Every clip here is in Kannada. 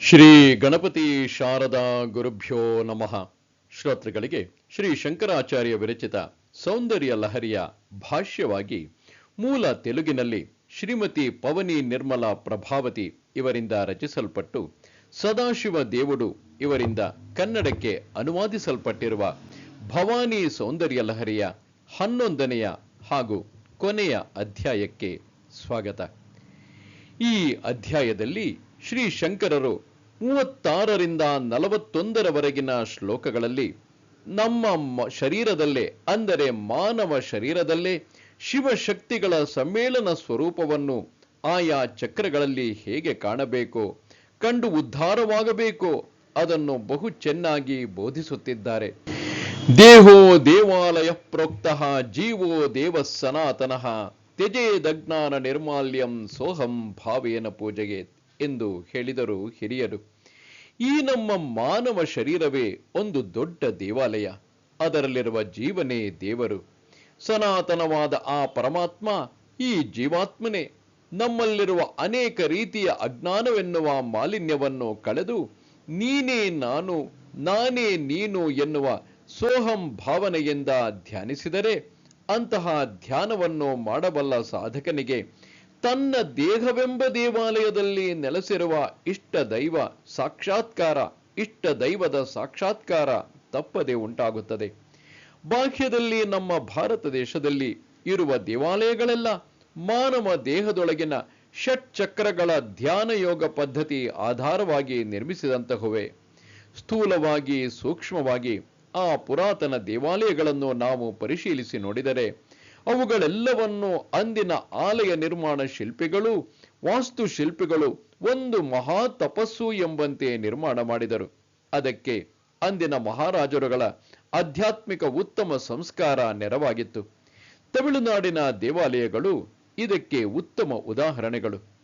ಶ್ರೀ ಗಣಪತಿ ಶಾರದಾ ಗುರುಭ್ಯೋ ನಮಃ. ಶ್ರೋತೃಗಳಿಗೆ ಶ್ರೀ ಶಂಕರಾಚಾರ್ಯ ವಿರಚಿತ ಸೌಂದರ್ಯ ಲಹರಿಯ ಭಾಷ್ಯವಾಗಿ ಮೂಲ ತೆಲುಗಿನಲ್ಲಿ ಶ್ರೀಮತಿ ಪವನಿ ನಿರ್ಮಲ ಪ್ರಭಾವತಿ ಇವರಿಂದ ರಚಿಸಲ್ಪಟ್ಟು, ಸದಾಶಿವ ದೇವುಡು ಇವರಿಂದ ಕನ್ನಡಕ್ಕೆ ಅನುವಾದಿಸಲ್ಪಟ್ಟಿರುವ ಭವಾನಿ ಸೌಂದರ್ಯ ಲಹರಿಯ ಹನ್ನೊಂದನೆಯ ಹಾಗೂ ಕೊನೆಯ ಅಧ್ಯಾಯಕ್ಕೆ ಸ್ವಾಗತ. ಈ ಅಧ್ಯಾಯದಲ್ಲಿ ಶ್ರೀ ಶಂಕರರು ಮೂವತ್ತಾರರಿಂದ ನಲವತ್ತೊಂದರವರೆಗಿನ ಶ್ಲೋಕಗಳಲ್ಲಿ ನಮ್ಮ ಶರೀರದಲ್ಲೇ, ಅಂದರೆ ಮಾನವ ಶರೀರದಲ್ಲೇ ಶಿವಶಕ್ತಿಗಳ ಸಮ್ಮೇಳನ ಸ್ವರೂಪವನ್ನು ಆಯಾ ಚಕ್ರಗಳಲ್ಲಿ ಹೇಗೆ ಕಾಣಬೇಕು, ಕಂಡು ಉದ್ಧಾರವಾಗಬೇಕೋ, ಅದನ್ನು ಬಹು ಚೆನ್ನಾಗಿ ಬೋಧಿಸುತ್ತಿದ್ದಾರೆ. ದೇಹೋ ದೇವಾಲಯ ಪ್ರೋಕ್ತಃ ಜೀವೋ ದೇವ ಸನಾತನಃ ತ್ಯಜೇದಜ್ಞಾನ ನಿರ್ಮಾಲ್ಯಂ ಸೋಹಂ ಭಾವೇನ ಪೂಜೆಗೆ ಎಂದು ಹೇಳಿದರು ಹಿರಿಯರು. ಈ ನಮ್ಮ ಮಾನವ ಶರೀರವೇ ಒಂದು ದೊಡ್ಡ ದೇವಾಲಯ. ಅದರಲ್ಲಿರುವ ಜೀವನೇ ದೇವರು. ಸನಾತನವಾದ ಆ ಪರಮಾತ್ಮ ಈ ಜೀವಾತ್ಮನೇ. ನಮ್ಮಲ್ಲಿರುವ ಅನೇಕ ರೀತಿಯ ಅಜ್ಞಾನವೆನ್ನುವ ಮಾಲಿನ್ಯವನ್ನು ಕಳೆದು ನೀನೇ ನಾನು, ನಾನೇ ನೀನು ಎನ್ನುವ ಸೋಹಂ ಭಾವನೆಯಿಂದ ಧ್ಯಾನಿಸಿದರೆ ಅಂತಹ ಧ್ಯಾನವನ್ನು ಮಾಡಬಲ್ಲ ಸಾಧಕನಿಗೆ ತನ್ನ ದೇಹವೆಂಬ ದೇವಾಲಯದಲ್ಲಿ ನೆಲೆಸಿರುವ ಇಷ್ಟ ದೈವ ಸಾಕ್ಷಾತ್ಕಾರ, ಇಷ್ಟ ದೈವದ ಸಾಕ್ಷಾತ್ಕಾರ ತಪ್ಪದೆ ಉಂಟಾಗುತ್ತದೆ. ಬಾಹ್ಯದಲ್ಲಿ ನಮ್ಮ ಭಾರತ ದೇಶದಲ್ಲಿ ಇರುವ ದೇವಾಲಯಗಳೆಲ್ಲ ಮಾನವ ದೇಹದೊಳಗಿನ ಷಟ್ ಚಕ್ರಗಳ ಧ್ಯಾನ ಯೋಗ ಪದ್ಧತಿ ಆಧಾರವಾಗಿ ನಿರ್ಮಿಸಿದಂತಹವೆ. ಸ್ಥೂಲವಾಗಿ ಸೂಕ್ಷ್ಮವಾಗಿ ಆ ಪುರಾತನ ದೇವಾಲಯಗಳನ್ನು ನಾವು ಪರಿಶೀಲಿಸಿ ನೋಡಿದರೆ ಅವುಗಳೆಲ್ಲವನ್ನು ಅಂದಿನ ಆಲಯ ನಿರ್ಮಾಣ ಶಿಲ್ಪಿಗಳು, ವಾಸ್ತು ಶಿಲ್ಪಿಗಳು, ಒಂದು ಮಹಾ ತಪಸ್ಸು ಎಂಬಂತೆ ನಿರ್ಮಾಣ ಮಾಡಿದರು. ಅದಕ್ಕೆ ಅಂದಿನ ಮಹಾರಾಜರುಗಳ ಆಧ್ಯಾತ್ಮಿಕ ಉತ್ತಮ ಸಂಸ್ಕಾರ ನೆರವಾಗಿತ್ತು. ತಮಿಳುನಾಡಿನ ದೇವಾಲಯಗಳು ಇದಕ್ಕೆ ಉತ್ತಮ ಉದಾಹರಣೆಗಳು.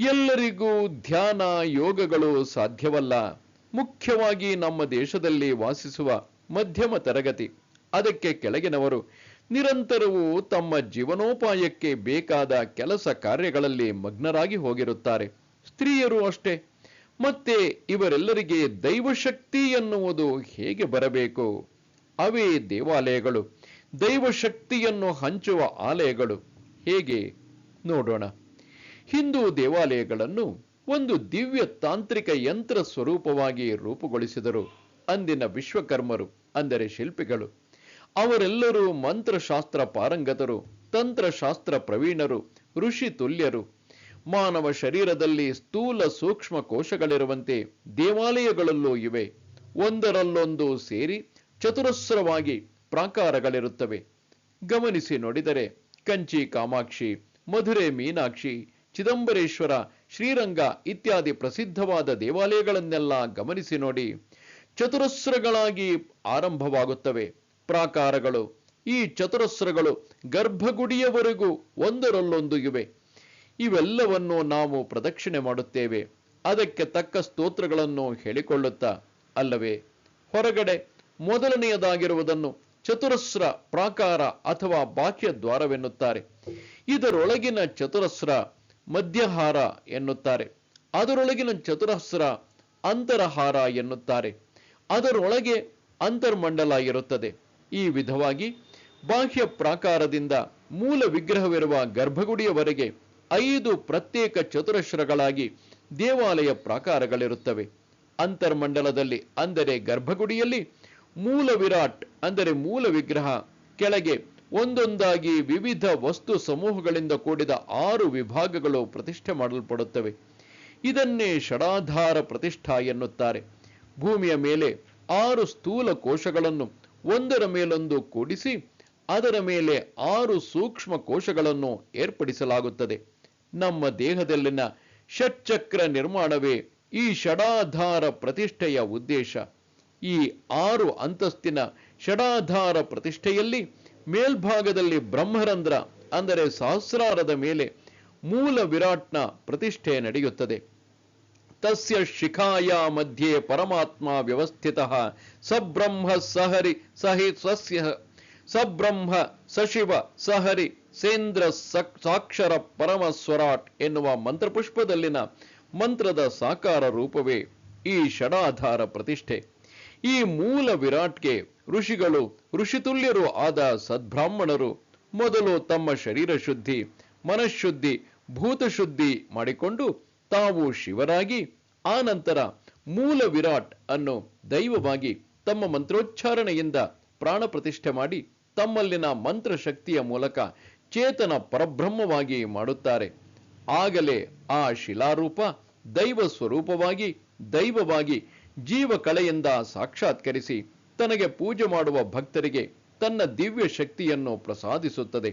ಎಲ್ಲರಿಗೂ ಧ್ಯಾನ ಯೋಗಗಳು ಸಾಧ್ಯವಲ್ಲ. ಮುಖ್ಯವಾಗಿ ನಮ್ಮ ದೇಶದಲ್ಲಿ ವಾಸಿಸುವ ಮಧ್ಯಮ ತರಗತಿ. ಅದಕ್ಕೆ ಕೆಳಗಿನವರು ನಿರಂತರವೂ ತಮ್ಮ ಜೀವನೋಪಾಯಕ್ಕೆ ಬೇಕಾದ ಕೆಲಸ ಕಾರ್ಯಗಳಲ್ಲಿ ಮಗ್ನರಾಗಿ ಹೋಗಿರುತ್ತಾರೆ. ಸ್ತ್ರೀಯರು ಅಷ್ಟೇ. ಮತ್ತೆ ಇವರೆಲ್ಲರಿಗೆ ದೈವಶಕ್ತಿ ಎನ್ನುವುದು ಹೇಗೆ ಬರಬೇಕು? ಅವೇ ದೇವಾಲಯಗಳು. ದೈವಶಕ್ತಿಯನ್ನು ಹಂಚುವ ಆಲಯಗಳು. ಹೇಗೆ? ನೋಡೋಣ. ಹಿಂದೂ ದೇವಾಲಯಗಳನ್ನು ಒಂದು ದಿವ್ಯ ತಾಂತ್ರಿಕ ಯಂತ್ರ ಸ್ವರೂಪವಾಗಿ ರೂಪುಗೊಳಿಸಿದರು. ಅಂದಿನ ವಿಶ್ವಕರ್ಮರು, ಅಂದರೆ ಶಿಲ್ಪಿಗಳು. ಅವರೆಲ್ಲರೂ ಮಂತ್ರಶಾಸ್ತ್ರ ಪಾರಂಗತರು, ತಂತ್ರಶಾಸ್ತ್ರ ಪ್ರವೀಣರು, ಋಷಿ ತುಲ್ಯರು. ಮಾನವ ಶರೀರದಲ್ಲಿ ಸ್ಥೂಲ ಸೂಕ್ಷ್ಮ ಕೋಶಗಳಿರುವಂತೆ ದೇವಾಲಯಗಳಲ್ಲೂ ಇವೆ. ಒಂದರಲ್ಲೊಂದು ಸೇರಿ ಚತುರಸ್ರವಾಗಿ ಪ್ರಾಕಾರಗಳಿರುತ್ತವೆ. ಗಮನಿಸಿ ನೋಡಿದರೆ ಕಂಚಿ, ಕಾಮಾಕ್ಷಿ, ಮಧುರೆ, ಮೀನಾಕ್ಷಿ, ಚಿದಂಬರೇಶ್ವರ, ಶ್ರೀರಂಗ ಇತ್ಯಾದಿ ಪ್ರಸಿದ್ಧವಾದ ದೇವಾಲಯಗಳನ್ನೆಲ್ಲ ಗಮನಿಸಿ ನೋಡಿ ಚತುರಸ್ರಗಳಾಗಿ ಆರಂಭವಾಗುತ್ತವೆ. ಪ್ರಾಕಾರಗಳು, ಈ ಚತುರಸ್ರಗಳು ಗರ್ಭಗುಡಿಯವರೆಗೂ ಒಂದರಲ್ಲೊಂದು ಇವೆ. ಇವೆಲ್ಲವನ್ನು ನಾವು ಪ್ರದಕ್ಷಿಣೆ ಮಾಡುತ್ತೇವೆ. ಅದಕ್ಕೆ ತಕ್ಕ ಸ್ತೋತ್ರಗಳನ್ನು ಹೇಳಿಕೊಳ್ಳುತ್ತಾ ಅಲ್ಲವೇ? ಹೊರಗಡೆ ಮೊದಲನೆಯದಾಗಿರುವುದನ್ನು ಚತುರಸ್ರ ಪ್ರಾಕಾರ ಅಥವಾ ಬಾಹ್ಯ ದ್ವಾರವೆನ್ನುತ್ತಾರೆ. ಇದರೊಳಗಿನ ಚತುರಸ್ರ ಮಧ್ಯಹಾರ ಎನ್ನುತ್ತಾರೆ. ಅದರೊಳಗಿನ ಚತುರಸ್ರ ಅಂತರಹಾರ ಎನ್ನುತ್ತಾರೆ. ಅದರೊಳಗೆ ಅಂತರ್ಮಂಡಲ ಇರುತ್ತದೆ. ಈ ವಿಧವಾಗಿ ಬಾಹ್ಯ ಪ್ರಾಕಾರದಿಂದ ಮೂಲ ವಿಗ್ರಹವಿರುವ ಗರ್ಭಗುಡಿಯವರೆಗೆ ಐದು ಪ್ರತ್ಯೇಕ ಚತುರಶ್ರಗಳಾಗಿ ದೇವಾಲಯ ಪ್ರಾಕಾರಗಳಿರುತ್ತವೆ. ಅಂತರ್ಮಂಡಲದಲ್ಲಿ ಅಂದರೆ ಗರ್ಭಗುಡಿಯಲ್ಲಿ ಮೂಲ ವಿರಾಟ್ ಅಂದರೆ ಮೂಲ ವಿಗ್ರಹ, ಕೆಳಗೆ ಒಂದೊಂದಾಗಿ ವಿವಿಧ ವಸ್ತು ಸಮೂಹಗಳಿಂದ ಕೂಡಿದ ಆರು ವಿಭಾಗಗಳು ಪ್ರತಿಷ್ಠೆ ಮಾಡಲ್ಪಡುತ್ತವೆ. ಇದನ್ನೇ ಷಡಾಧಾರ ಪ್ರತಿಷ್ಠಾ ಎನ್ನುತ್ತಾರೆ. ಭೂಮಿಯ ಮೇಲೆ ಆರು ಸ್ಥೂಲ ಕೋಶಗಳನ್ನು ಒಂದರ ಮೇಲೊಂದು ಕೂಡಿಸಿ, ಅದರ ಮೇಲೆ ಆರು ಸೂಕ್ಷ್ಮ ಕೋಶಗಳನ್ನು ಏರ್ಪಡಿಸಲಾಗುತ್ತದೆ. ನಮ್ಮ ದೇಹದಲ್ಲಿನ ಷಟ್ಚಕ್ರ ನಿರ್ಮಾಣವೇ ಈ ಷಡಾಧಾರ ಪ್ರತಿಷ್ಠೆಯ ಉದ್ದೇಶ. ಈ ಆರು ಅಂತಸ್ತಿನ ಷಡಾಧಾರ ಪ್ರತಿಷ್ಠೆಯಲ್ಲಿ ಮೇಲ್ಭಾಗದಲ್ಲಿ ಬ್ರಹ್ಮರಂಧ್ರ, ಅಂದರೆ ಸಹಸ್ರಾರದ ಮೇಲೆ ಮೂಲ ವಿರಾಟ್ನ ಪ್ರತಿಷ್ಠೆ ನಡೆಯುತ್ತದೆ. ತಸ್ಯ ಶಿಖಾಯ ಮಧ್ಯೆ ಪರಮಾತ್ಮ ವ್ಯವಸ್ಥಿತ ಸಬ್ರಹ್ಮ ಸಹರಿ ಸಹಿ ಸಸ್ಯ ಸಬ್ರಹ್ಮ ಸಶಿವ ಸಹರಿ ಸೇಂದ್ರ ಸಕ್- ಸಾಕ್ಷರ ಪರಮ ಸ್ವರಾಟ್ ಎನ್ನುವ ಮಂತ್ರಪುಷ್ಪದಲ್ಲಿನ ಮಂತ್ರದ ಸಾಕಾರ ರೂಪವೇ ಈ ಷಡಾಧಾರ ಪ್ರತಿಷ್ಠೆ। ಈ ಮೂಲ ವಿರಾಟ್ಗೆ ಋಷಿಗಳು, ಋಷಿತುಲ್ಯರು ಆದ ಸದ್ಬ್ರಾಹ್ಮಣರು ಮೊದಲು ತಮ್ಮ ಶರೀರ ಶುದ್ಧಿ, ಮನಃಶುದ್ಧಿ, ಭೂತಶುದ್ಧಿ ಮಾಡಿಕೊಂಡು ತಾವು ಶಿವರಾಗಿ ಆನಂತರ ಮೂಲ ವಿರಾಟ್ ಅನ್ನು ದೈವವಾಗಿ ತಮ್ಮ ಮಂತ್ರೋಚ್ಚಾರಣೆಯಿಂದ ಪ್ರಾಣ ಪ್ರತಿಷ್ಠೆ ಮಾಡಿ ತಮ್ಮಲ್ಲಿನ ಮಂತ್ರ ಶಕ್ತಿಯ ಮೂಲಕ ಚೇತನ ಪರಬ್ರಹ್ಮವಾಗಿ ಮಾಡುತ್ತಾರೆ. ಆಗಲೇ ಆ ಶಿಲಾರೂಪ ದೈವ ಸ್ವರೂಪವಾಗಿ, ದೈವವಾಗಿ ಜೀವ ಕಲೆಯಿಂದ ಸಾಕ್ಷಾತ್ಕರಿಸಿ ತನಗೆ ಪೂಜೆ ಮಾಡುವ ಭಕ್ತರಿಗೆ ತನ್ನ ದಿವ್ಯ ಶಕ್ತಿಯನ್ನು ಪ್ರಸಾದಿಸುತ್ತದೆ.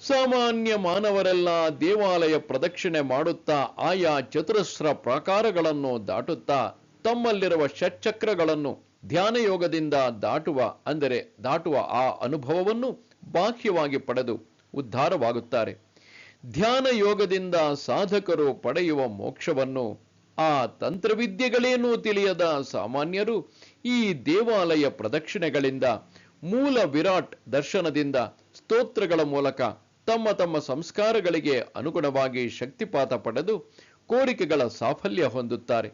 ಸಾಮಾನ್ಯ ಮಾನವರೆಲ್ಲ ದೇವಾಲಯ ಪ್ರದಕ್ಷಿಣೆ ಮಾಡುತ್ತಾ ಆಯಾ ಚತುರಸ್ರ ಪ್ರಾಕಾರಗಳನ್ನು ದಾಟುತ್ತಾ ತಮ್ಮಲ್ಲಿರುವ ಷಟ್ಚಕ್ರಗಳನ್ನು ಧ್ಯಾನ ಯೋಗದಿಂದ ದಾಟುವ, ಅಂದರೆ ದಾಟುವ ಆ ಅನುಭವವನ್ನು ಬಾಹ್ಯವಾಗಿ ಪಡೆದು ಉದ್ಧಾರವಾಗುತ್ತಾರೆ. ಧ್ಯಾನ ಯೋಗದಿಂದ ಸಾಧಕರು ಪಡೆಯುವ ಮೋಕ್ಷವನ್ನು ಆ ತಂತ್ರವಿದ್ಯೆಗಳೇನೂ ತಿಳಿಯದ ಸಾಮಾನ್ಯರು ಈ ದೇವಾಲಯ ಪ್ರದಕ್ಷಿಣೆಗಳಿಂದ ಮೂಲ ವಿರಾಟ್ ದರ್ಶನದಿಂದ ಸ್ತೋತ್ರಗಳ ಮೂಲಕ ತಮ್ಮ ತಮ್ಮ ಸಂಸ್ಕಾರಗಳಿಗೆ ಅನುಗುಣವಾಗಿ ಶಕ್ತಿಪಾತ ಪಡೆದು ಕೋರಿಕೆಗಳ ಸಾಫಲ್ಯ ಹೊಂದುತ್ತಾರೆ.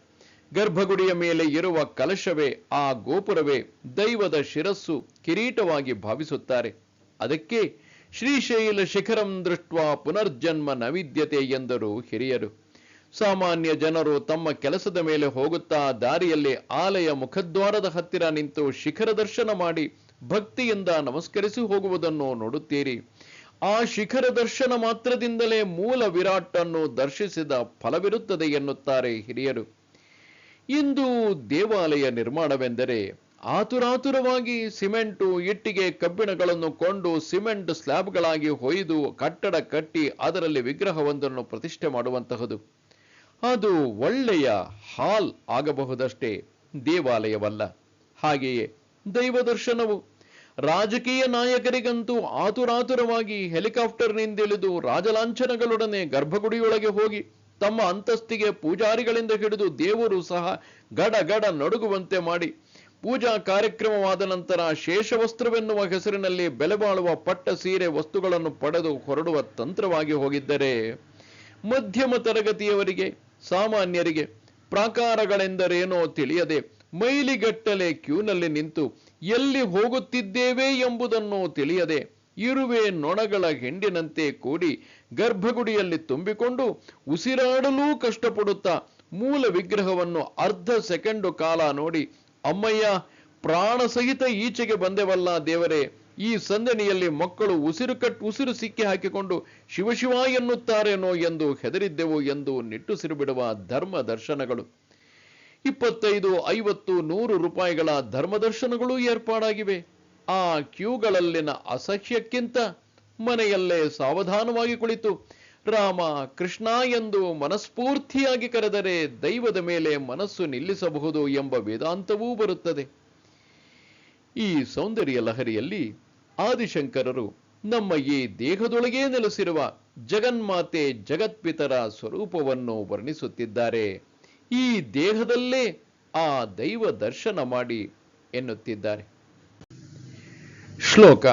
ಗರ್ಭಗುಡಿಯ ಮೇಲೆ ಇರುವ ಕಲಶವೇ, ಆ ಗೋಪುರವೇ ದೈವದ ಶಿರಸ್ಸು ಕಿರೀಟವಾಗಿ ಭಾವಿಸುತ್ತಾರೆ. ಅದಕ್ಕೆ ಶ್ರೀಶೈಲ ಶಿಖರಂ ದೃಷ್ಟ ಪುನರ್ಜನ್ಮ ನವಿದ್ಯತೆ ಎಂದರು ಹಿರಿಯರು. ಸಾಮಾನ್ಯ ಜನರು ತಮ್ಮ ಕೆಲಸದ ಮೇಲೆ ಹೋಗುತ್ತಾ ದಾರಿಯಲ್ಲಿ ಆಲಯ ಮುಖದ್ವಾರದ ಹತ್ತಿರ ನಿಂತು ಶಿಖರ ದರ್ಶನ ಮಾಡಿ ಭಕ್ತಿಯಿಂದ ನಮಸ್ಕರಿಸಿ ಹೋಗುವುದನ್ನು ನೋಡುತ್ತೀರಿ. ಆ ಶಿಖರ ದರ್ಶನ ಮಾತ್ರದಿಂದಲೇ ಮೂಲ ವಿರಾಟ್ ಅನ್ನು ದರ್ಶಿಸಿದ ಫಲವಿರುತ್ತದೆ ಎನ್ನುತ್ತಾರೆ ಹಿರಿಯರು. ಇಂದು ದೇವಾಲಯ ನಿರ್ಮಾಣವೆಂದರೆ ಆತುರಾತುರವಾಗಿ ಸಿಮೆಂಟು, ಇಟ್ಟಿಗೆ, ಕಬ್ಬಿಣಗಳನ್ನು ಕೊಂಡು ಸಿಮೆಂಟ್ ಸ್ಲ್ಯಾಬ್ಗಳಾಗಿ ಹೊಯ್ದು ಕಟ್ಟಡ ಕಟ್ಟಿ ಅದರಲ್ಲಿ ವಿಗ್ರಹವೊಂದನ್ನು ಪ್ರತಿಷ್ಠೆ ಮಾಡುವಂತಹದು. ಅದು ಒಳ್ಳೆಯ ಹಾಲ್ ಆಗಬಹುದಷ್ಟೇ, ದೇವಾಲಯವಲ್ಲ. ಹಾಗೆಯೇ ದೈವ ದರ್ಶನವು ರಾಜಕೀಯ ನಾಯಕರಿಗಂತೂ ಆತುರಾತುರವಾಗಿ ಹೆಲಿಕಾಪ್ಟರ್ನಿಂದಿಳಿದು ರಾಜಲಾಂಛನಗಳೊಡನೆ ಗರ್ಭಗುಡಿಯೊಳಗೆ ಹೋಗಿ ತಮ್ಮ ಅಂತಸ್ತಿಗೆ ಪೂಜಾರಿಗಳಿಂದ ಹಿಡಿದು ದೇವರು ಸಹ ಗಡ ಗಡ ನಡುಗುವಂತೆ ಮಾಡಿ ಪೂಜಾ ಕಾರ್ಯಕ್ರಮವಾದ ನಂತರ ಶೇಷವಸ್ತ್ರವೆನ್ನುವ ಹೆಸರಿನಲ್ಲಿ ಬೆಲೆಬಾಳುವ ಪಟ್ಟ ಸೀರೆ ವಸ್ತುಗಳನ್ನು ಪಡೆದು ಹೊರಡುವ ತಂತ್ರವಾಗಿ ಹೋಗಿದ್ದರೆ ಮಧ್ಯಮ ತರಗತಿಯವರಿಗೆ, ಸಾಮಾನ್ಯರಿಗೆ ಪ್ರಾಕಾರಗಳೆಂದರೇನೋ ತಿಳಿಯದೆ ಮೈಲಿಗಟ್ಟಲೆ ಕ್ಯೂನಲ್ಲಿ ನಿಂತು ಎಲ್ಲಿ ಹೋಗುತ್ತಿದ್ದೇವೆ ಎಂಬುದನ್ನು ತಿಳಿಯದೆ ಇರುವೆ ನೊಣಗಳ ಹೆಂಡಿನಂತೆ ಕೂಡಿ ಗರ್ಭಗುಡಿಯಲ್ಲಿ ತುಂಬಿಕೊಂಡು ಉಸಿರಾಡಲೂ ಕಷ್ಟಪಡುತ್ತಾ ಮೂಲ ವಿಗ್ರಹವನ್ನು ಅರ್ಧ ಸೆಕೆಂಡು ಕಾಲ ನೋಡಿ, ಅಮ್ಮಯ್ಯ, ಪ್ರಾಣ ಸಹಿತ ಈಚೆಗೆ ಬಂದೆವಲ್ಲ ದೇವರೇ, ಈ ಸಂದಣಿಯಲ್ಲಿ ಮಕ್ಕಳು ಉಸಿರು ಕಟ್, ಉಸಿರು ಸಿಕ್ಕಿ ಹಾಕಿಕೊಂಡು ಶಿವಶಿವ ಎನ್ನುತ್ತಾರೇನೋ ಎಂದು ಹೆದರಿದ್ದೆವು ಎಂದು ನಿಟ್ಟುಸಿರು ಬಿಡುವ ಧರ್ಮ ದರ್ಶನಗಳು. ಇಪ್ಪತ್ತೈದು, ಐವತ್ತು, ನೂರು ರೂಪಾಯಿಗಳ ಧರ್ಮದರ್ಶನಗಳು ಏರ್ಪಾಡಾಗಿವೆ. ಆ ಕ್ಯೂಗಳಲ್ಲಿನ ಅಸಹ್ಯಕ್ಕಿಂತ ಮನೆಯಲ್ಲೇ ಸಾವಧಾನವಾಗಿ ಕುಳಿತು ರಾಮ ಕೃಷ್ಣ ಎಂದು ಮನಸ್ಫೂರ್ತಿಯಾಗಿ ಕರೆದರೆ ದೈವದ ಮೇಲೆ ಮನಸ್ಸು ನಿಲ್ಲಿಸಬಹುದು ಎಂಬ ವೇದಾಂತವೂ ಬರುತ್ತದೆ. ಈ ಸೌಂದರ್ಯ ಲಹರಿಯಲ್ಲಿ ಆದಿಶಂಕರರು ನಮ್ಮ ಈ ದೇಹದೊಳಗೇ ನೆಲೆಸಿರುವ ಜಗನ್ಮಾತೆ ಜಗತ್ಪಿತರ ಸ್ವರೂಪವನ್ನು ವರ್ಣಿಸುತ್ತಿದ್ದಾರೆ. ಈ ದೇಹದಲ್ಲೇ ಆ ದೈವ ದರ್ಶನ ಮಾಡಿ ಎನ್ನುತ್ತಿದ್ದಾರೆ. ಶ್ಲೋಕ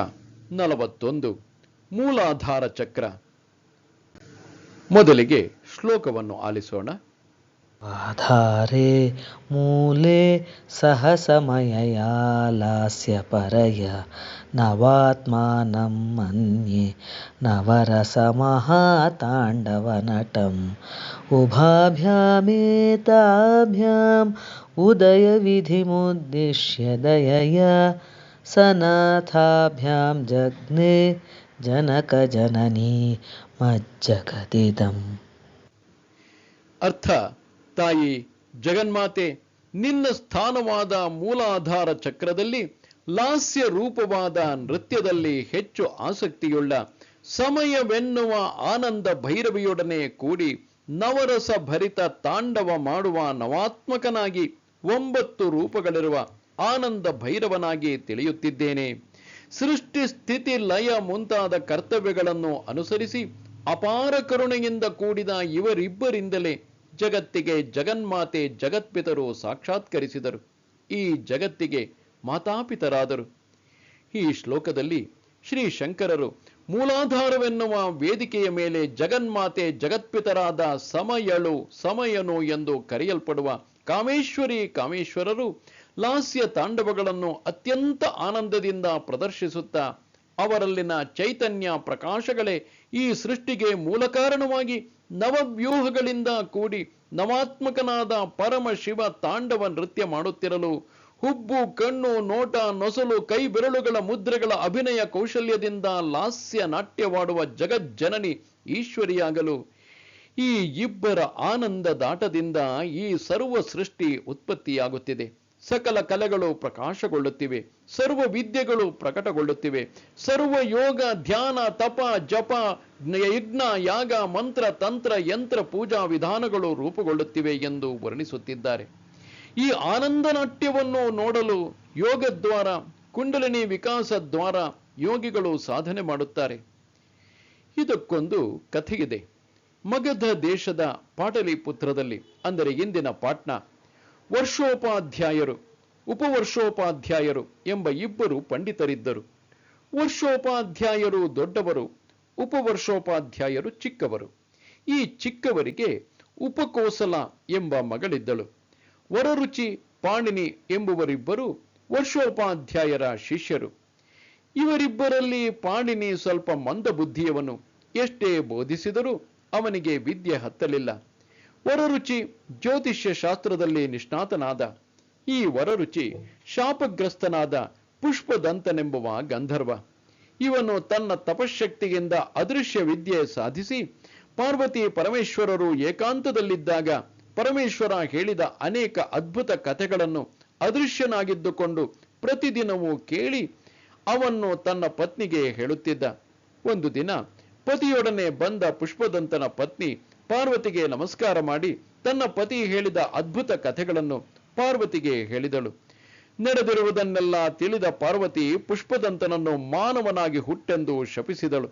ನಲವತ್ತೊಂದು ಮೂಲಾಧಾರ ಚಕ್ರ. ಮೊದಲಿಗೆ ಶ್ಲೋಕವನ್ನು ಆಲಿಸೋಣ. आधारे मूले सहसमययालास्य परया। नवात्मानं मन्ये नवरसमहाताण्डवनटम्। उभाभ्यामेताभ्याम् उदयविधिमुद्दिश्य दयया। जग्ने जनक जननी मज्जगदिदम्। अर्थ ತಾಯಿ ಜಗನ್ಮಾತೆ, ನಿನ್ನ ಸ್ಥಾನವಾದ ಮೂಲಾಧಾರ ಚಕ್ರದಲ್ಲಿ ಲಾಸ್ಯ ರೂಪವಾದ ನೃತ್ಯದಲ್ಲಿ ಹೆಚ್ಚು ಆಸಕ್ತಿಯುಳ್ಳ ಸಮಯವೆನ್ನುವ ಆನಂದ ಭೈರವಿಯೊಡನೆ ಕೂಡಿ ನವರಸ ಭರಿತ ತಾಂಡವ ಮಾಡುವ ನವಾತ್ಮಕನಾಗಿ ಒಂಬತ್ತು ರೂಪಗಳಿರುವ ಆನಂದ ಭೈರವನಾಗಿ ತಿಳಿಯುತ್ತಿದ್ದೇನೆ. ಸೃಷ್ಟಿ ಸ್ಥಿತಿ ಲಯ ಮುಂತಾದ ಕರ್ತವ್ಯಗಳನ್ನು ಅನುಸರಿಸಿ ಅಪಾರ ಕರುಣೆಯಿಂದ ಕೂಡಿದ ಇವರಿಬ್ಬರಿಂದಲೇ ಜಗತ್ತಿಗೆ ಜಗನ್ಮಾತೆ ಜಗತ್ಪಿತರು ಸಾಕ್ಷಾತ್ಕರಿಸಿದರು. ಈ ಜಗತ್ತಿಗೆ ಮಾತಾಪಿತರಾದರು. ಈ ಶ್ಲೋಕದಲ್ಲಿ ಶ್ರೀ ಶಂಕರರು ಮೂಲಾಧಾರವೆನ್ನುವ ವೇದಿಕೆಯ ಮೇಲೆ ಜಗನ್ಮಾತೆ ಜಗತ್ಪಿತರಾದ ಸಮಯಳು ಸಮಯನು ಎಂದು ಕರೆಯಲ್ಪಡುವ ಕಾಮೇಶ್ವರಿ ಕಾಮೇಶ್ವರರು ಲಾಸ್ಯ ತಾಂಡವಗಳನ್ನು ಅತ್ಯಂತ ಆನಂದದಿಂದ ಪ್ರದರ್ಶಿಸುತ್ತಾ ಅವರಲ್ಲಿನ ಚೈತನ್ಯ ಪ್ರಕಾಶಗಳೇ ಈ ಸೃಷ್ಟಿಗೆ ಮೂಲ ಕಾರಣವಾಗಿ ನವವ್ಯೂಹಗಳಿಂದ ಕೂಡಿ ನವಾತ್ಮಕನಾದ ಪರಮ ಶಿವ ತಾಂಡವ ನೃತ್ಯ ಮಾಡುತ್ತಿರಲು ಹುಬ್ಬು, ಕಣ್ಣು, ನೋಟ, ನೊಸಲು ಕೈ ಬೆರಳುಗಳ ಮುದ್ರೆಗಳ ಅಭಿನಯ ಕೌಶಲ್ಯದಿಂದ ಲಾಸ್ಯ ನಾಟ್ಯವಾಡುವ ಜಗಜ್ಜನನಿ ಈಶ್ವರಿಯಾಗಲು. ಈ ಇಬ್ಬರ ಆನಂದ ದಾಟದಿಂದ ಈ ಸರ್ವ ಸೃಷ್ಟಿ ಉತ್ಪತ್ತಿಯಾಗುತ್ತಿದೆ. ಸಕಲ ಕಲೆಗಳು ಪ್ರಕಾಶಗೊಳ್ಳುತ್ತಿವೆ, ಸರ್ವ ವಿದ್ಯೆಗಳು ಪ್ರಕಟಗೊಳ್ಳುತ್ತಿವೆ. ಸರ್ವ ಯೋಗ, ಧ್ಯಾನ, ತಪ, ಜಪ ಯಜ್ಞ, ಯಾಗ, ಮಂತ್ರ, ತಂತ್ರ, ಯಂತ್ರ, ಪೂಜಾ ವಿಧಾನಗಳು ರೂಪುಗೊಳ್ಳುತ್ತಿವೆ ಎಂದು ವರ್ಣಿಸುತ್ತಿದ್ದಾರೆ. ಈ ಆನಂದ ನಾಟ್ಯವನ್ನು ನೋಡಲು ಯೋಗದ್ವಾರ, ಕುಂಡಲಿನಿ ವಿಕಾಸ ದ್ವಾರ ಯೋಗಿಗಳು ಸಾಧನೆ ಮಾಡುತ್ತಾರೆ. ಇದಕ್ಕೊಂದು ಕಥೆಯಿದೆ. ಮಗಧ ದೇಶದ ಪಾಟಲಿಪುತ್ರದಲ್ಲಿ, ಅಂದರೆ ಇಂದಿನ ಪಾಟ್ನಾ ವರ್ಷೋಪಾಧ್ಯಾಯರು, ಉಪವರ್ಷೋಪಾಧ್ಯಾಯರು ಎಂಬ ಇಬ್ಬರು ಪಂಡಿತರಿದ್ದರು. ವರ್ಷೋಪಾಧ್ಯಾಯರು ದೊಡ್ಡವರು, ಉಪವರ್ಷೋಪಾಧ್ಯಾಯರು ಚಿಕ್ಕವರು. ಈ ಚಿಕ್ಕವರಿಗೆ ಉಪಕೋಸಲ ಎಂಬ ಮಗಳಿದ್ದಳು. ವರರುಚಿ ಪಾಣಿನಿ ಎಂಬುವರಿಬ್ಬರು ವರ್ಷೋಪಾಧ್ಯಾಯರ ಶಿಷ್ಯರು. ಇವರಿಬ್ಬರಲ್ಲಿ ಪಾಣಿನಿ ಸ್ವಲ್ಪ ಮಂದಬುದ್ಧಿಯವನು. ಎಷ್ಟೇ ಬೋಧಿಸಿದರೂ ಅವನಿಗೆ ವಿದ್ಯೆ ಹತ್ತಲಿಲ್ಲ. ವರರುಚಿ ಜ್ಯೋತಿಷ್ಯ ಶಾಸ್ತ್ರದಲ್ಲಿ ನಿಷ್ಣಾತನಾದ. ಈ ವರರುಚಿ ಶಾಪಗ್ರಸ್ತನಾದ ಪುಷ್ಪದಂತನೆಂಬುವ ಗಂಧರ್ವ. ಇವನು ತನ್ನ ತಪಶಕ್ತಿಯಿಂದ ಅದೃಶ್ಯ ವಿದ್ಯೆ ಸಾಧಿಸಿ ಪಾರ್ವತಿ ಪರಮೇಶ್ವರರು ಏಕಾಂತದಲ್ಲಿದ್ದಾಗ ಪರಮೇಶ್ವರ ಹೇಳಿದ ಅನೇಕ ಅದ್ಭುತ ಕಥೆಗಳನ್ನು ಅದೃಶ್ಯನಾಗಿದ್ದುಕೊಂಡು ಪ್ರತಿದಿನವೂ ಕೇಳಿ ಅವನ್ನು ತನ್ನ ಪತ್ನಿಗೆ ಹೇಳುತ್ತಿದ್ದ. ಒಂದು ದಿನ ಪತಿಯೊಡನೆ ಬಂದ ಪುಷ್ಪದಂತನ ಪತ್ನಿ ಪಾರ್ವತಿಗೆ ನಮಸ್ಕಾರ ಮಾಡಿ ತನ್ನ ಪತಿ ಹೇಳಿದ ಅದ್ಭುತ ಕಥೆಗಳನ್ನು ಪಾರ್ವತಿಗೆ ಹೇಳಿದಳು. ನಡೆದಿರುವುದನ್ನೆಲ್ಲ ತಿಳಿದ ಪಾರ್ವತಿ ಪುಷ್ಪದಂತನನ್ನು ಮಾನವನಾಗಿ ಹುಟ್ಟೆಂದು ಶಪಿಸಿದಳು.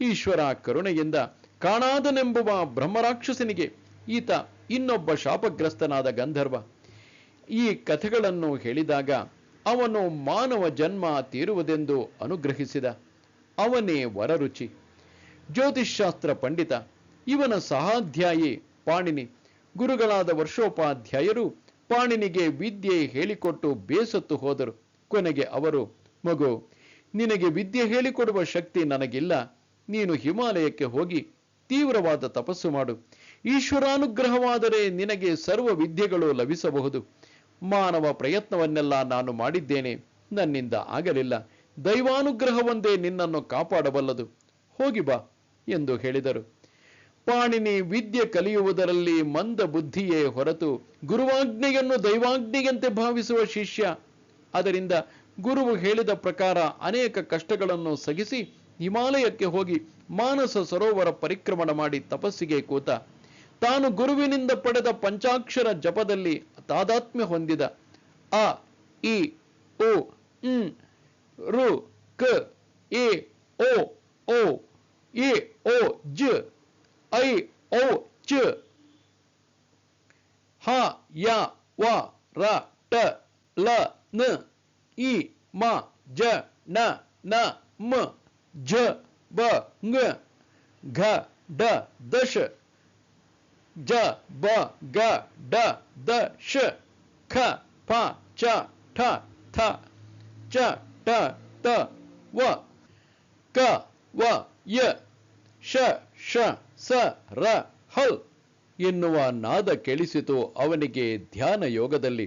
ಈಶ್ವರ ಕರುಣೆಯಿಂದ ಕಾಣಾದನೆಂಬುವ ಬ್ರಹ್ಮರಾಕ್ಷಸನಿಗೆ ಈತ ಇನ್ನೊಬ್ಬ ಶಾಪಗ್ರಸ್ತನಾದ ಗಂಧರ್ವ. ಈ ಕಥೆಗಳನ್ನು ಹೇಳಿದಾಗ ಅವನು ಮಾನವ ಜನ್ಮ ತೀರುವುದೆಂದು ಅನುಗ್ರಹಿಸಿದ. ಅವನೇ ವರರುಚಿ. ಜ್ಯೋತಿಷ್ಶಾಸ್ತ್ರ ಪಂಡಿತ. ಇವನ ಸಹಾಧ್ಯಾಯಿ ಪಾಣಿನಿ. ಗುರುಗಳಾದ ವರ್ಷೋಪಾಧ್ಯಾಯರು ಪಾಣಿನಿಗೆ ವಿದ್ಯೆ ಹೇಳಿಕೊಟ್ಟು ಬೇಸತ್ತು ಹೋದರು. ಕೊನೆಗೆ ಅವರು, ಮಗು, ನಿನಗೆ ವಿದ್ಯೆ ಹೇಳಿಕೊಡುವ ಶಕ್ತಿ ನನಗಿಲ್ಲ. ನೀನು ಹಿಮಾಲಯಕ್ಕೆ ಹೋಗಿ ತೀವ್ರವಾದ ತಪಸ್ಸು ಮಾಡು. ಈಶ್ವರಾನುಗ್ರಹವಾದರೆ ನಿನಗೆ ಸರ್ವ ವಿದ್ಯೆಗಳು ಲಭಿಸಬಹುದು. ಮಾನವ ಪ್ರಯತ್ನವನ್ನೆಲ್ಲ ನಾನು ಮಾಡಿದ್ದೇನೆ. ನನ್ನಿಂದ ಆಗಲಿಲ್ಲ. ದೈವಾನುಗ್ರಹವೊಂದೇ ನಿನ್ನನ್ನು ಕಾಪಾಡಬಲ್ಲದು. ಹೋಗಿ ಬಾ ಎಂದು ಹೇಳಿದರು. ಪಾಣಿನಿ ವಿದ್ಯೆ ಕಲಿಯುವುದರಲ್ಲಿ ಮಂದ ಬುದ್ಧಿಯೇ ಹೊರತು ಗುರುವಾಜ್ಞೆಯನ್ನು ದೈವಾಜ್ಞೆಯಂತೆ ಭಾವಿಸುವ ಶಿಷ್ಯ. ಅದರಿಂದ ಗುರುವು ಹೇಳಿದ ಪ್ರಕಾರ ಅನೇಕ ಕಷ್ಟಗಳನ್ನು ಸಗಿಸಿ ಹಿಮಾಲಯಕ್ಕೆ ಹೋಗಿ ಮಾನಸ ಸರೋವರ ಪರಿಕ್ರಮಣ ಮಾಡಿ ತಪಸ್ಸಿಗೆ ಕೂತ ತಾನು ಗುರುವಿನಿಂದ ಪಡೆದ ಪಂಚಾಕ್ಷರ ಜಪದಲ್ಲಿ ತಾದಾತ್ಮ್ಯ ಹೊಂದಿದ. ಅ, ಇ ಓ ಂ ರು, ಕ, ಎ, ಓ ಓ, ಎ, ಓ, ಜ a o j h ya w R t l n i m j n n m j b G d d S j b g d d S k p c t t j d d w g w y S S ಸ ರ ಹಲ್ ಎನ್ನುವ ನಾದ ಕೇಳಿಸಿತು ಅವನಿಗೆ ಧ್ಯಾನ ಯೋಗದಲ್ಲಿ.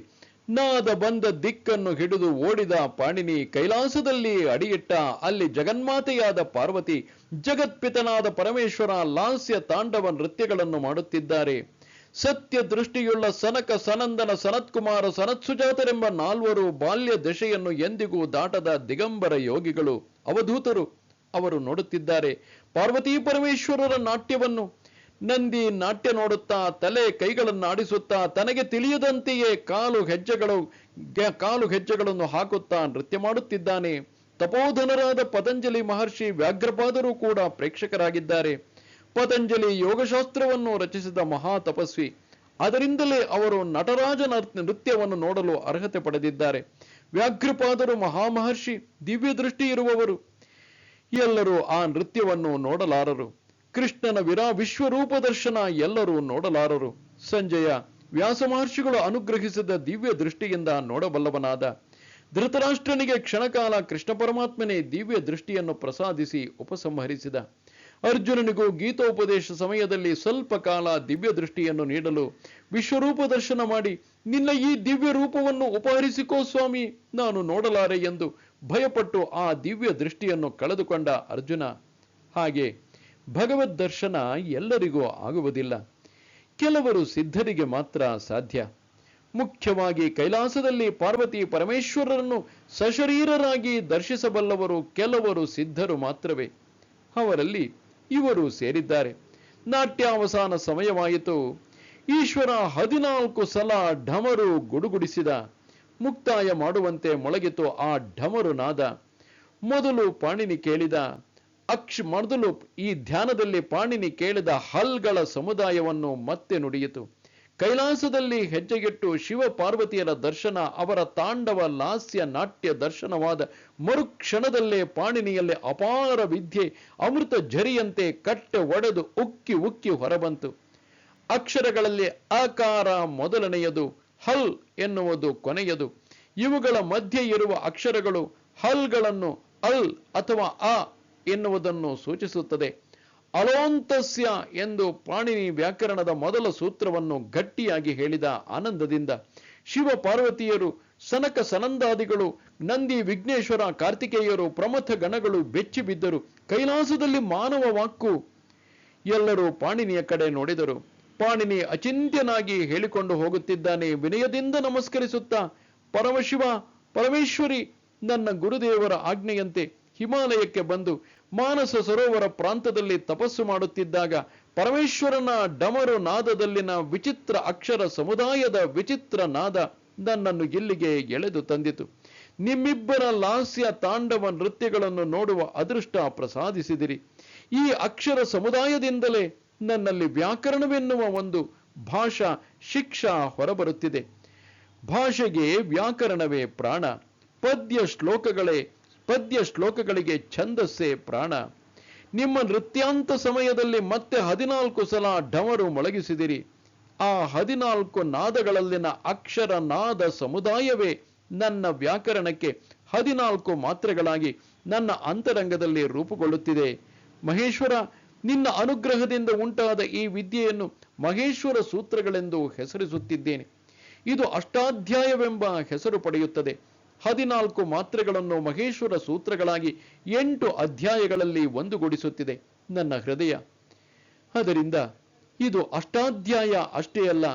ನಾದ ಬಂದ ದಿಕ್ಕನ್ನು ಹಿಡಿದು ಓಡಿದ ಪಾಣಿನಿ ಕೈಲಾಸದಲ್ಲಿ ಅಡಿಯಿಟ್ಟ ಅಲ್ಲಿ ಜಗನ್ಮಾತೆಯಾದ ಪಾರ್ವತಿ, ಜಗತ್ಪಿತನಾದ ಪರಮೇಶ್ವರ ಲಾಸ್ಯ ತಾಂಡವ ನೃತ್ಯಗಳನ್ನು ಮಾಡುತ್ತಿದ್ದಾರೆ. ಸತ್ಯ ದೃಷ್ಟಿಯುಳ್ಳ ಸನಕ ಸನಂದನ ಸನತ್ಕುಮಾರ ಸನತ್ಸುಜಾತರೆಂಬ ನಾಲ್ವರು ಬಾಲ್ಯ ದಶೆಯನ್ನು ಎಂದಿಗೂ ದಾಟದ ದಿಗಂಬರ ಯೋಗಿಗಳು ಅವಧೂತರು ಅವರು ನೋಡುತ್ತಿದ್ದಾರೆ. ಪಾರ್ವತಿ ಪರಮೇಶ್ವರರ ನಾಟ್ಯವನ್ನು. ನಂದಿ ನಾಟ್ಯ ನೋಡುತ್ತಾ, ತಲೆ ಕೈಗಳನ್ನು ಆಡಿಸುತ್ತಾ ತನಗೆ ತಿಳಿಯದಂತೆಯೇ ಕಾಲು ಹೆಜ್ಜೆಗಳು ಕಾಲು ಹೆಜ್ಜೆಗಳನ್ನು ಹಾಕುತ್ತಾ ನೃತ್ಯ ಮಾಡುತ್ತಿದ್ದಾನೆ. ತಪೋಧನರಾದ ಪತಂಜಲಿ ಮಹರ್ಷಿ ವ್ಯಾಘ್ರಪಾದರು ಕೂಡ ಪ್ರೇಕ್ಷಕರಾಗಿದ್ದಾರೆ. ಪತಂಜಲಿ ಯೋಗಶಾಸ್ತ್ರವನ್ನು ರಚಿಸಿದ ಮಹಾ ತಪಸ್ವಿ ಅದರಿಂದಲೇ ಅವರು ನಟರಾಜನ ನೃತ್ಯವನ್ನು ನೋಡಲು ಅರ್ಹತೆ ಪಡೆದಿದ್ದಾರೆ. ವ್ಯಾಘ್ರಪಾದರು ಮಹಾಮಹರ್ಷಿ ದಿವ್ಯ ದೃಷ್ಟಿ ಇರುವವರು. ಎಲ್ಲರೂ ಆ ನೃತ್ಯವನ್ನು ನೋಡಲಾರರು. ಕೃಷ್ಣನ ವಿರಾ ವಿಶ್ವರೂಪ ದರ್ಶನ ಎಲ್ಲರೂ ನೋಡಲಾರರು. ಸಂಜಯ ವ್ಯಾಸ ಮಹರ್ಷಿಗಳು ಅನುಗ್ರಹಿಸಿದ ದಿವ್ಯ ದೃಷ್ಟಿಯಿಂದ ನೋಡಬಲ್ಲವನಾದ. ಧೃತರಾಷ್ಟ್ರನಿಗೆ ಕ್ಷಣಕಾಲ ಕೃಷ್ಣ ಪರಮಾತ್ಮನೇ ದಿವ್ಯ ದೃಷ್ಟಿಯನ್ನು ಪ್ರಸಾದಿಸಿ ಉಪಸಂಹರಿಸಿದ. ಅರ್ಜುನನಿಗೂ ಗೀತೋಪದೇಶ ಸಮಯದಲ್ಲಿ ಸ್ವಲ್ಪ ಕಾಲ ದಿವ್ಯ ದೃಷ್ಟಿಯನ್ನು ನೀಡಲು ವಿಶ್ವರೂಪ ದರ್ಶನ ಮಾಡಿ, ನಿನ್ನ ಈ ದಿವ್ಯ ರೂಪವನ್ನು ಉಪಹರಿಸಿಕೋ ಸ್ವಾಮಿ, ನಾನು ನೋಡಲಾರೆ ಎಂದು ಭಯಪಟ್ಟು ಆ ದಿವ್ಯ ದೃಷ್ಟಿಯನ್ನು ಕಳೆದುಕೊಂಡ ಅರ್ಜುನ. ಹಾಗೆ ಭಗವದ್ ದರ್ಶನ ಎಲ್ಲರಿಗೂ ಆಗುವುದಿಲ್ಲ. ಕೆಲವರು ಸಿದ್ಧರಿಗೆ ಮಾತ್ರ ಸಾಧ್ಯ. ಮುಖ್ಯವಾಗಿ ಕೈಲಾಸದಲ್ಲಿ ಪಾರ್ವತಿ ಪರಮೇಶ್ವರರನ್ನು ಸಶರೀರರಾಗಿ ದರ್ಶಿಸಬಲ್ಲವರು ಕೆಲವರು ಸಿದ್ಧರು ಮಾತ್ರವೇ. ಅವರಲ್ಲಿ ಇವರು ಸೇರಿದ್ದಾರೆ. ನಾಟ್ಯಾವಸಾನ ಸಮಯವಾಯಿತು. ಈಶ್ವರ ಹದಿನಾಲ್ಕು ಸಲ ಢಮರು ಗುಡುಗುಡಿಸಿದ. ಮುಕ್ತಾಯ ಮಾಡುವಂತೆ ಮೊಳಗಿತು ಆ ಢಮರು ನಾದ. ಮೊದಲು ಪಾಣಿನಿ ಕೇಳಿದ. ಅಕ್ಷ ಮೊದಲು ಈ ಧ್ಯಾನದಲ್ಲಿ ಪಾಣಿನಿ ಕೇಳಿದ ಹಲ್ಗಳ ಸಮುದಾಯವನ್ನು ಮತ್ತೆ ನುಡಿಯಿತು. ಕೈಲಾಸದಲ್ಲಿ ಹೆಜ್ಜೆಗೆಟ್ಟು ಶಿವ ಪಾರ್ವತಿಯರ ದರ್ಶನ, ಅವರ ತಾಂಡವ ಲಾಸ್ಯ ನಾಟ್ಯ ದರ್ಶನವಾದ ಮರುಕ್ಷಣದಲ್ಲೇ ಪಾಣಿನಿಯಲ್ಲಿ ಅಪಾರ ವಿದ್ಯೆ, ಅಮೃತ ಝರಿಯಂತೆ ಕಟ್ಟೆ ಒಡೆದು ಉಕ್ಕಿ ಉಕ್ಕಿ ಹೊರಬಂತು. ಅಕ್ಷರಗಳಲ್ಲಿ ಆಕಾರ ಮೊದಲನೆಯದು, ಹಲ್ ಎನ್ನುವುದು ಕೊನೆಯದು. ಇವುಗಳ ಮಧ್ಯೆ ಇರುವ ಅಕ್ಷರಗಳು ಹಲ್ಗಳನ್ನು ಅಲ್ ಅಥವಾ ಅ ಎನ್ನುವುದನ್ನು ಸೂಚಿಸುತ್ತದೆ. ಅಲೋಂತಸ್ಯ ಎಂದು ಪಾಣಿನಿ ವ್ಯಾಕರಣದ ಮೊದಲ ಸೂತ್ರವನ್ನು ಗಟ್ಟಿಯಾಗಿ ಹೇಳಿದ ಆನಂದದಿಂದ ಶಿವ ಪಾರ್ವತಿಯರು ಸನಕ ಸನಂದಾದಿಗಳು, ನಂದಿ ವಿಘ್ನೇಶ್ವರ ಕಾರ್ತಿಕೇಯರು, ಪ್ರಮಥ ಗಣಗಳು ಬೆಚ್ಚಿ ಬಿದ್ದರು. ಕೈಲಾಸದಲ್ಲಿ ಮಾನವ ವಾಕ್ಕು. ಎಲ್ಲರೂ ಪಾಣಿನಿಯ ಕಡೆ ನೋಡಿದರು. ಪಾಣಿನಿ ಅಚಿಂತ್ಯನಾಗಿ ಹೇಳಿಕೊಂಡು ಹೋಗುತ್ತಿದ್ದಾನೆ. ವಿನಯದಿಂದ ನಮಸ್ಕರಿಸುತ್ತಾ, ಪರಮಶಿವ, ಪರಮೇಶ್ವರಿ, ನನ್ನ ಗುರುದೇವರ ಆಜ್ಞೆಯಂತೆ ಹಿಮಾಲಯಕ್ಕೆ ಬಂದು ಮಾನಸ ಸರೋವರ ಪ್ರಾಂತದಲ್ಲಿ ತಪಸ್ಸು ಮಾಡುತ್ತಿದ್ದಾಗ ಪರಮೇಶ್ವರನ ಡಮರು ನಾದದಲ್ಲಿನ ವಿಚಿತ್ರ ಅಕ್ಷರ ಸಮುದಾಯದ ವಿಚಿತ್ರ ನಾದ ನನ್ನನ್ನು ಇಲ್ಲಿಗೆ ಎಳೆದು ತಂದಿತು. ನಿಮ್ಮಿಬ್ಬರ ಲಾಸ್ಯ ತಾಂಡವ ನೃತ್ಯಗಳನ್ನು ನೋಡುವ ಅದೃಷ್ಟ ಪ್ರಸಾದಿಸಿದಿರಿ. ಈ ಅಕ್ಷರ ಸಮುದಾಯದಿಂದಲೇ ನನ್ನಲ್ಲಿ ವ್ಯಾಕರಣವೆನ್ನುವ ಒಂದು ಭಾಷಾ ಶಿಕ್ಷಾ ಹೊರಬರುತ್ತಿದೆ. ಭಾಷೆಗೆ ವ್ಯಾಕರಣವೇ ಪ್ರಾಣ. ಪದ್ಯ ಶ್ಲೋಕಗಳೇ ಪದ್ಯ ಶ್ಲೋಕಗಳಿಗೆ ಛಂದಸ್ಸೇ ಪ್ರಾಣ. ನಿಮ್ಮ ನೃತ್ಯಾಂತ ಸಮಯದಲ್ಲಿ ಮತ್ತೆ ಹದಿನಾಲ್ಕು ಸಲ ಢಮರು ಮೊಳಗಿಸಿದಿರಿ. ಆ ಹದಿನಾಲ್ಕು ನಾದಗಳಲ್ಲಿನ ಅಕ್ಷರ ನಾದ ಸಮುದಾಯವೇ ನನ್ನ ವ್ಯಾಕರಣಕ್ಕೆ ಹದಿನಾಲ್ಕು ಮಾತ್ರೆಗಳಾಗಿ ನನ್ನ ಅಂತರಂಗದಲ್ಲಿ ರೂಪುಗೊಳ್ಳುತ್ತಿದೆ. ಮಹೇಶ್ವರ, ನಿನ್ನ ಅನುಗ್ರಹದಿಂದ ಉಂಟಾದ ಈ ವಿದ್ಯೆಯನ್ನು ಮಹೇಶ್ವರ ಸೂತ್ರಗಳೆಂದು ಹೆಸರಿಸುತ್ತಿದ್ದೇನೆ. ಇದು ಅಷ್ಟಾಧ್ಯಾಯವೆಂಬ ಹೆಸರು ಪಡೆಯುತ್ತದೆ. ಹದಿನಾಲ್ಕು ಮಾತ್ರೆಗಳನ್ನು ಮಹೇಶ್ವರ ಸೂತ್ರಗಳಾಗಿ ಎಂಟು ಅಧ್ಯಾಯಗಳಲ್ಲಿ ಒಂದುಗೂಡಿಸುತ್ತಿದೆ ನನ್ನ ಹೃದಯ. ಅದರಿಂದ ಇದು ಅಷ್ಟಾಧ್ಯಾಯ ಅಷ್ಟೇ ಅಲ್ಲ,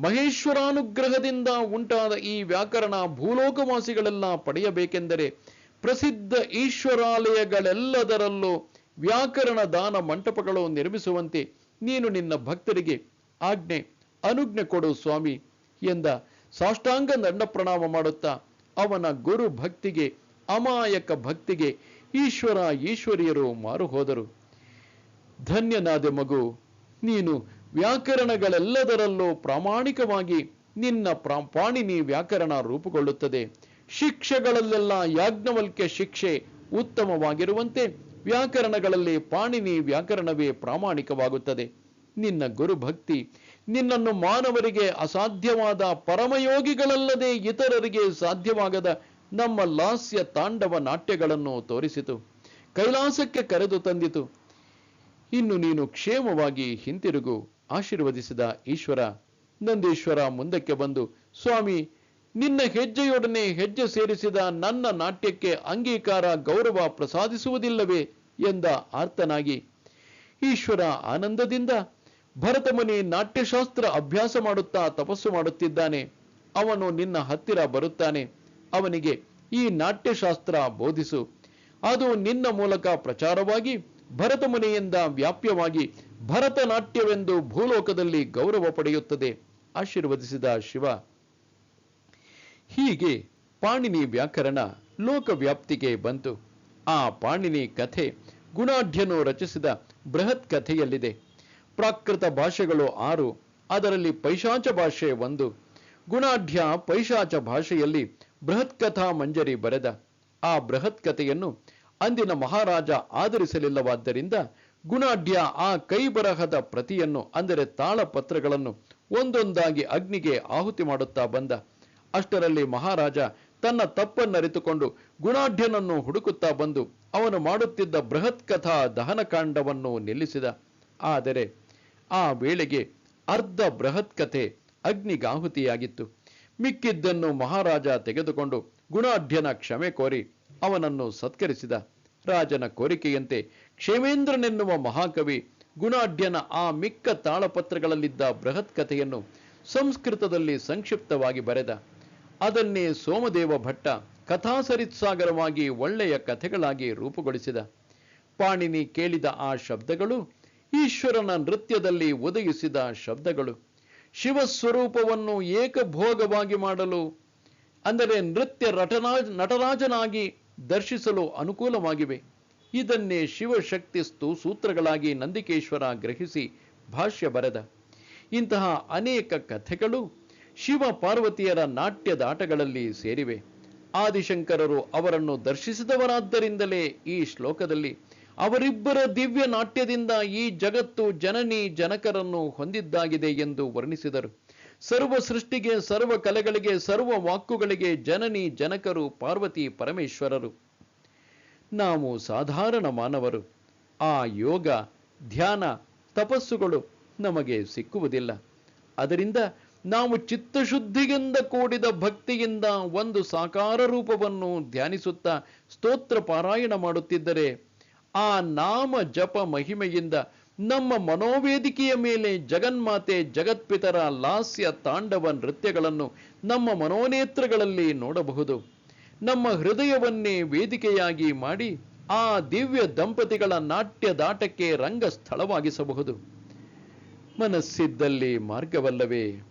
ಮಹೇಶ್ವರಾನುಗ್ರಹದಿಂದ ಉಂಟಾದ ಈ ವ್ಯಾಕರಣ ಭೂಲೋಕವಾಸಿಗಳೆಲ್ಲ ಪಡೆಯಬೇಕೆಂದರೆ ಪ್ರಸಿದ್ಧ ಈಶ್ವರಾಲಯಗಳೆಲ್ಲದರಲ್ಲೂ ವ್ಯಾಕರಣ ದಾನ ಮಂಟಪಗಳು ನಿರ್ಮಿಸುವಂತೆ ನೀನು ನಿನ್ನ ಭಕ್ತರಿಗೆ ಆಜ್ಞೆ, ಅನುಜ್ಞೆ ಕೊಡು ಸ್ವಾಮಿ ಎಂದ ಸಾಷ್ಟಾಂಗ ದಂಡ ಪ್ರಣಾಮ ಮಾಡುತ್ತಾ ಅವನ ಗುರು ಭಕ್ತಿಗೆ, ಅಮಾಯಕ ಭಕ್ತಿಗೆ ಈಶ್ವರ ಈಶ್ವರಿಯರು ಮಾರು ಹೋದರು. ಧನ್ಯನಾದೆ ಮಗು, ನೀನು ವ್ಯಾಕರಣಗಳೆಲ್ಲದರಲ್ಲೂ ಪ್ರಾಮಾಣಿಕವಾಗಿ ನಿನ್ನ ಪಾಣಿನಿ ವ್ಯಾಕರಣ ರೂಪುಗೊಳ್ಳುತ್ತದೆ. ಶಿಕ್ಷೆಗಳಲ್ಲೆಲ್ಲ ಯಾಜ್ಞವಲ್ಕ್ಯ ಶಿಕ್ಷೆ ಉತ್ತಮವಾಗಿರುವಂತೆ ವ್ಯಾಕರಣಗಳಲ್ಲಿ ಪಾಣಿನಿ ವ್ಯಾಕರಣವೇ ಪ್ರಾಮಾಣಿಕವಾಗುತ್ತದೆ. ನಿನ್ನ ಗುರುಭಕ್ತಿ ನಿನ್ನನ್ನು ಮಾನವರಿಗೆ ಅಸಾಧ್ಯವಾದ ಪರಮಯೋಗಿಗಳಲ್ಲದೆ ಇತರರಿಗೆ ಸಾಧ್ಯವಾಗದ ನಮ್ಮ ಲಾಸ್ಯ ತಾಂಡವ ನಾಟ್ಯಗಳನ್ನು ತೋರಿಸಿತು. ಕೈಲಾಸಕ್ಕೆ ಕರೆದು ತಂದಿತು. ಇನ್ನು ನೀನು ಕ್ಷೇಮವಾಗಿ ಹಿಂತಿರುಗು, ಆಶೀರ್ವದಿಸಿದ ಈಶ್ವರ. ನಂದೀಶ್ವರ ಮುಂದಕ್ಕೆ ಬಂದು, ಸ್ವಾಮಿ, ನಿನ್ನ ಹೆಜ್ಜೆಯೊಡನೆ ಹೆಜ್ಜೆ ಸೇರಿಸಿದ ನನ್ನ ನಾಟ್ಯಕ್ಕೆ ಅಂಗೀಕಾರ, ಗೌರವ ಪ್ರಸಾದಿಸುವುದಿಲ್ಲವೇ? ಎಂದ ಆರ್ತನಾಗಿ. ಈಶ್ವರ ಆನಂದದಿಂದ ಭರತಮುನಿ ನಾಟ್ಯಶಾಸ್ತ್ರ ಅಭ್ಯಾಸ ಮಾಡುತ್ತಾ ತಪಸ್ಸು ಮಾಡುತ್ತಿದ್ದಾನೆ. ಅವನು ನಿನ್ನ ಹತ್ತಿರ ಬರುತ್ತಾನೆ. ಅವನಿಗೆ ಈ ನಾಟ್ಯಶಾಸ್ತ್ರ ಬೋಧಿಸು. ಅದು ನಿನ್ನ ಮೂಲಕ ಪ್ರಚಾರವಾಗಿ ಭರತಮುನಿಯಿಂದ ವ್ಯಾಪ್ಯವಾಗಿ ಭರತನಾಟ್ಯವೆಂದು ಭೂಲೋಕದಲ್ಲಿ ಗೌರವ ಪಡೆಯುತ್ತದೆ, ಆಶೀರ್ವದಿಸಿದ ಶಿವ. ಹೀಗೆ ಪಾಣಿನಿ ವ್ಯಾಕರಣ ಲೋಕವ್ಯಾಪ್ತಿಗೆ ಬಂತು. ಆ ಪಾಣಿನಿ ಕಥೆ ಗುಣಾಢ್ಯನು ರಚಿಸಿದ ಬೃಹತ್ ಕಥೆಯಲ್ಲಿದೆ. ಪ್ರಾಕೃತ ಭಾಷೆಗಳು ಆರು. ಅದರಲ್ಲಿ ಪೈಶಾಚ ಭಾಷೆ ಒಂದು. ಗುಣಾಢ್ಯ ಪೈಶಾಚ ಭಾಷೆಯಲ್ಲಿ ಬೃಹತ್ ಕಥಾ ಮಂಜರಿ ಬರೆದ. ಆ ಬೃಹತ್ ಕಥೆಯನ್ನು ಅಂದಿನ ಮಹಾರಾಜ ಆಧರಿಸಲಿಲ್ಲವಾದ್ದರಿಂದ ಗುಣಾಢ್ಯ ಆ ಕೈಬರಹದ ಪ್ರತಿಯನ್ನು, ಅಂದರೆ ತಾಳಪತ್ರಗಳನ್ನು, ಒಂದೊಂದಾಗಿ ಅಗ್ನಿಗೆ ಆಹುತಿ ಮಾಡುತ್ತಾ ಬಂದ. ಅಷ್ಟರಲ್ಲಿ ಮಹಾರಾಜ ತನ್ನ ತಪ್ಪನ್ನರಿತುಕೊಂಡು ಗುಣಾಢ್ಯನನ್ನು ಹುಡುಕುತ್ತಾ ಬಂದು ಅವನು ಮಾಡುತ್ತಿದ್ದ ಬೃಹತ್ ಕಥಾ ದಹನಕಾಂಡವನ್ನು ನಿಲ್ಲಿಸಿದ. ಆದರೆ ಆ ವೇಳೆಗೆ ಅರ್ಧ ಬೃಹತ್ ಕಥೆ ಅಗ್ನಿಗಾಹುತಿಯಾಗಿತ್ತು. ಮಿಕ್ಕಿದ್ದನ್ನು ಮಹಾರಾಜ ತೆಗೆದುಕೊಂಡು ಗುಣಾಢ್ಯನ ಕ್ಷಮೆ ಕೋರಿ ಅವನನ್ನು ಸತ್ಕರಿಸಿದ. ರಾಜನ ಕೋರಿಕೆಯಂತೆ ಕ್ಷೇಮೇಂದ್ರನೆನ್ನುವ ಮಹಾಕವಿ ಗುಣಾಢ್ಯನ ಆ ಮಿಕ್ಕ ತಾಳಪತ್ರಗಳಲ್ಲಿದ್ದ ಬೃಹತ್ ಕಥೆಯನ್ನು ಸಂಸ್ಕೃತದಲ್ಲಿ ಸಂಕ್ಷಿಪ್ತವಾಗಿ ಬರೆದ. ಅದನ್ನೇ ಸೋಮದೇವ ಭಟ್ಟ ಕಥಾಸರಿತ್ಸಾಗರವಾಗಿ ಒಳ್ಳೆಯ ಕಥೆಗಳಾಗಿ ರೂಪುಗೊಳಿಸಿದ. ಪಾಣಿನಿ ಕೇಳಿದ ಆ ಶಬ್ದಗಳು ಈಶ್ವರನ ನೃತ್ಯದಲ್ಲಿ ಒದಗಿಸಿದ ಶಬ್ದಗಳು. ಶಿವಸ್ವರೂಪವನ್ನು ಏಕಭೋಗವಾಗಿ ಮಾಡಲು, ಅಂದರೆ ನೃತ್ಯ ನಟರಾಜ ನಟರಾಜನಾಗಿ ದರ್ಶಿಸಲು ಅನುಕೂಲವಾಗಿವೆ. ಇದನ್ನೇ ಶಿವಶಕ್ತಿಸ್ತು ಸೂತ್ರಗಳಾಗಿ ನಂದಿಕೇಶ್ವರ ಗ್ರಹಿಸಿ ಭಾಷ್ಯ ಬರೆದ. ಇಂತಹ ಅನೇಕ ಕಥೆಗಳು ಶಿವ ಪಾರ್ವತಿಯರ ನಾಟ್ಯದಾಟಗಳಲ್ಲಿ ಸೇರಿವೆ. ಆದಿಶಂಕರರು ಅವರನ್ನು ದರ್ಶಿಸಿದವರಾದ್ದರಿಂದಲೇ ಈ ಶ್ಲೋಕದಲ್ಲಿ ಅವರಿಬ್ಬರ ದಿವ್ಯ ನಾಟ್ಯದಿಂದ ಈ ಜಗತ್ತು ಜನನಿ ಜನಕರನ್ನು ಹೊಂದಿದ್ದಾಗಿದೆ ಎಂದು ವರ್ಣಿಸಿದರು. ಸರ್ವ ಸೃಷ್ಟಿಗೆ, ಸರ್ವ ಕಲೆಗಳಿಗೆ, ಸರ್ವ ವಾಕುಗಳಿಗೆ ಜನನಿ ಜನಕರು ಪಾರ್ವತಿ ಪರಮೇಶ್ವರರು. ನಾವು ಸಾಧಾರಣ ಮಾನವರು. ಆ ಯೋಗ, ಧ್ಯಾನ, ತಪಸ್ಸುಗಳು ನಮಗೆ ಸಿಕ್ಕುವುದಿಲ್ಲ. ಅದರಿಂದ ನಾವು ಚಿತ್ತಶುದ್ಧಿಯಿಂದ ಕೂಡಿದ ಭಕ್ತಿಯಿಂದ ಒಂದು ಸಾಕಾರ ರೂಪವನ್ನು ಧ್ಯಾನಿಸುತ್ತಾ ಸ್ತೋತ್ರ ಪಾರಾಯಣ ಮಾಡುತ್ತಿದ್ದರೆ ಆ ನಾಮ ಜಪ ಮಹಿಮೆಯಿಂದ ನಮ್ಮ ಮನೋವೇದಿಕೆಯ ಮೇಲೆ ಜಗನ್ಮಾತೆ ಜಗತ್ಪಿತರ ಲಾಸ್ಯ ತಾಂಡವ ನೃತ್ಯಗಳನ್ನು ನಮ್ಮ ಮನೋನೇತ್ರಗಳಲ್ಲಿ ನೋಡಬಹುದು. ನಮ್ಮ ಹೃದಯವನ್ನೇ ವೇದಿಕೆಯಾಗಿ ಮಾಡಿ ಆ ದಿವ್ಯ ದಂಪತಿಗಳ ನಾಟ್ಯದಾಟಕ್ಕೆ ರಂಗ ಸ್ಥಳವಾಗಿಸಬಹುದು ಮನಸ್ಸಿದ್ದಲ್ಲಿ ಮಾರ್ಗವಲ್ಲವೇ?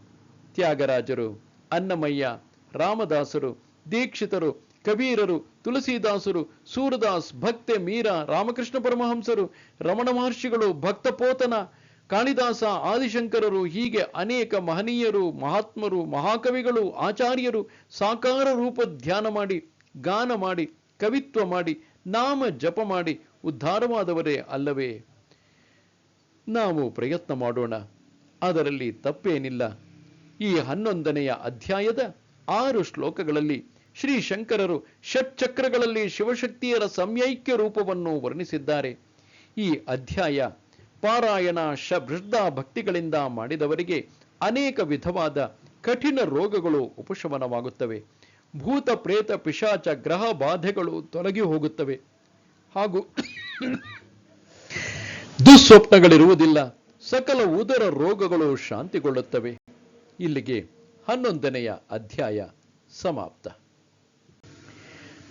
ತ್ಯಾಗರಾಜರು ಅನ್ನಮಯ್ಯ ರಾಮದಾಸರು, ದೀಕ್ಷಿತರು, ಕಬೀರರು ತುಳಸಿದಾಸರು, ಸೂರದಾಸ್, ಭಕ್ತೆ ಮೀರಾ, ರಾಮಕೃಷ್ಣ ಪರಮಹಂಸರು, ರಮಣ ಮಹರ್ಷಿಗಳು, ಭಕ್ತಪೋತನ, ಕಾಳಿದಾಸ, ಆದಿಶಂಕರರು, ಹೀಗೆ ಅನೇಕ ಮಹನೀಯರು, ಮಹಾತ್ಮರು, ಮಹಾಕವಿಗಳು, ಆಚಾರ್ಯರು ಸಾಕಾರ ರೂಪ ಧ್ಯಾನ ಮಾಡಿ, ಗಾನ ಮಾಡಿ, ಕವಿತ್ವ ಮಾಡಿ, ನಾಮ ಜಪ ಮಾಡಿ ಉದ್ಧಾರವಾದವರೇ ಅಲ್ಲವೇ? ನಾವು ಪ್ರಯತ್ನ ಮಾಡೋಣ. ಅದರಲ್ಲಿ ತಪ್ಪೇನಿಲ್ಲ. ಈ ಹನ್ನೊಂದನೆಯ ಅಧ್ಯಾಯದ ಆರು ಶ್ಲೋಕಗಳಲ್ಲಿ ಶ್ರೀ ಶಂಕರರು ಷಟ್ಚಕ್ರಗಳಲ್ಲಿ ಶಿವಶಕ್ತಿಯರ ಸಂಯೈಕ್ಯ ರೂಪವನ್ನು ವರ್ಣಿಸಿದ್ದಾರೆ. ಈ ಅಧ್ಯಾಯ ಪಾರಾಯಣ ಶಬ್ದ ಭಕ್ತಿಗಳಿಂದ ಮಾಡಿದವರಿಗೆ ಅನೇಕ ವಿಧವಾದ ಕಠಿಣ ರೋಗಗಳು ಉಪಶಮನವಾಗುತ್ತವೆ. ಭೂತ, ಪ್ರೇತ, ಪಿಶಾಚ, ಗ್ರಹ ಬಾಧೆಗಳು ತೊಲಗಿ ಹೋಗುತ್ತವೆ. ಹಾಗೂ ದುಸ್ವಪ್ನಗಳಿರುವುದಿಲ್ಲ. ಸಕಲ ಉದರ ರೋಗಗಳು ಶಾಂತಿಗೊಳ್ಳುತ್ತವೆ. ಇಲ್ಲಿಗೆ ಹನ್ನೊಂದನೆಯ ಅಧ್ಯಾಯ ಸಮಾಪ್ತ.